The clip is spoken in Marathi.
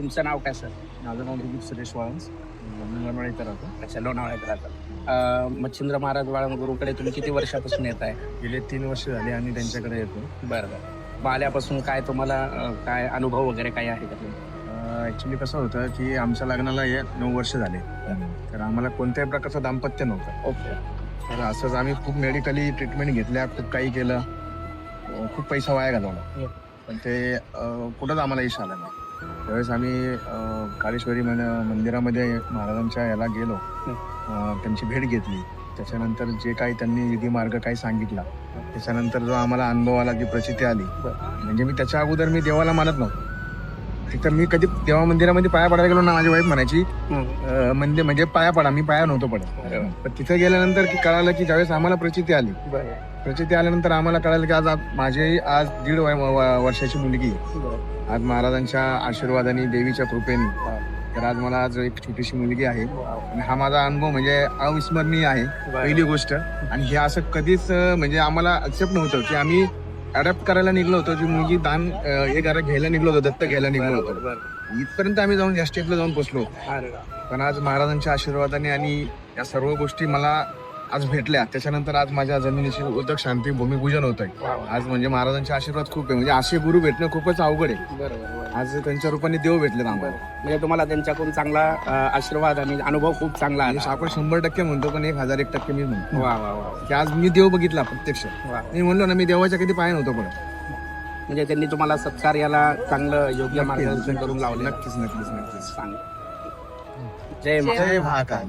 तुमचं नाव काय सर? माझं नाव दिलीप सुरेश वाळंस मंगळवार इथं राहतो. अच्छा लोणावळ्यात राहतात अं, मच्छिंद्र महाराज वाळम गुरुकडे तुम्ही किती वर्षापासून येत आहे? गेले तीन वर्ष झाली आणि त्यांच्याकडे येतो. बरं बरं. मग आल्यापासून काय तुम्हाला अं, काय अनुभव वगैरे काय आहे का ॲक्च्युली कसं होतं की आमच्या लग्नाला हे नऊ वर्ष झाले. तर आम्हाला कोणत्याही प्रकारचं दाम्पत्य नव्हतं. ओके. तर असंच आम्ही खूप मेडिकली ट्रीटमेंट घेतल्या खूप काही केलं. अं, खूप पैसा वाया घालवला. पण ते अं, कुठंच आम्हाला यश आलं नाही. त्यावेळेस आम्ही मन मंदिरामध्ये महाराजांच्या याला गेलो. त्यांची भेट घेतली. त्याच्यानंतर जे काही त्यांनी विधी मार्ग काही सांगितला त्याच्यानंतर जो आम्हाला अनुभव आला जी प्रचिती आली म्हणजे मी त्याच्या अगोदर मी देवाला मानत नव्हतो. तिथं मी कधी देवा मंदिरामध्ये पाया पडायला गेलो ना माझी वाईफ म्हणायची अं, म्हणजे म्हणजे पाया पडा मी पाया नव्हतो पडत. पण तिथे गेल्यानंतर की कळालं की ज्यावेळेस आम्हाला प्रचिती आली बरं. प्रचिती आल्यानंतर आम्हाला कळालं की आज आप- माझी आज दीड वय- व- वर्षाची मुलगी आहे. आज महाराजांच्या आशीर्वादाने देवीच्या कृपेने. तर आज मला आज एक छोटीशी मुलगी आहे. आणि हा माझा अनुभव म्हणजे अविस्मरणीय आहे पहिली गोष्ट. आणि हे असं कधीच अं, म्हणजे आम्हाला एक्सेप्ट नव्हतं की आम्ही अडॅप्ट करायला निघलो होतो. जी मुलगी दान हे करा घ्यायला निघलो होतो दत्त घ्यायला निघलो होतो. इथपर्यंत आम्ही जाऊन या स्टेपला जाऊन पोहोचलो पण आज महाराजांच्या आशीर्वादाने आणि या सर्व गोष्टी मला आज भेटल्या. त्याच्यानंतर आज माझ्या जमिनीची उदक शांती भूमिपूजन होत आहे आज म्हणजे महाराजांचे आशीर्वाद खूप आहे. म्हणजे असे गुरु भेटणं खूपच अवघड आहे. बरोबर आज त्यांच्या रूपाने देव भेटले आम्हाला. म्हणजे तुम्हाला त्यांच्याकडून चांगला आशीर्वाद आणि अनुभव खूप चांगला आणि आला. आपण शंभर टक्के म्हणतो पण एक हजार एक टक्के मी म्हणतो. वा वा वा की आज मी देव बघितला प्रत्यक्ष. वा. मी म्हणलो ना मी देवाच्या कधी पाय नव्हतो पडत. म्हणजे त्यांनी तुम्हाला सत्कार्याला चांगलं योग्य मार्गदर्शन करून लावले. नक्कीच नक्कीच नक्कीच. सांग जय जय महाकाल.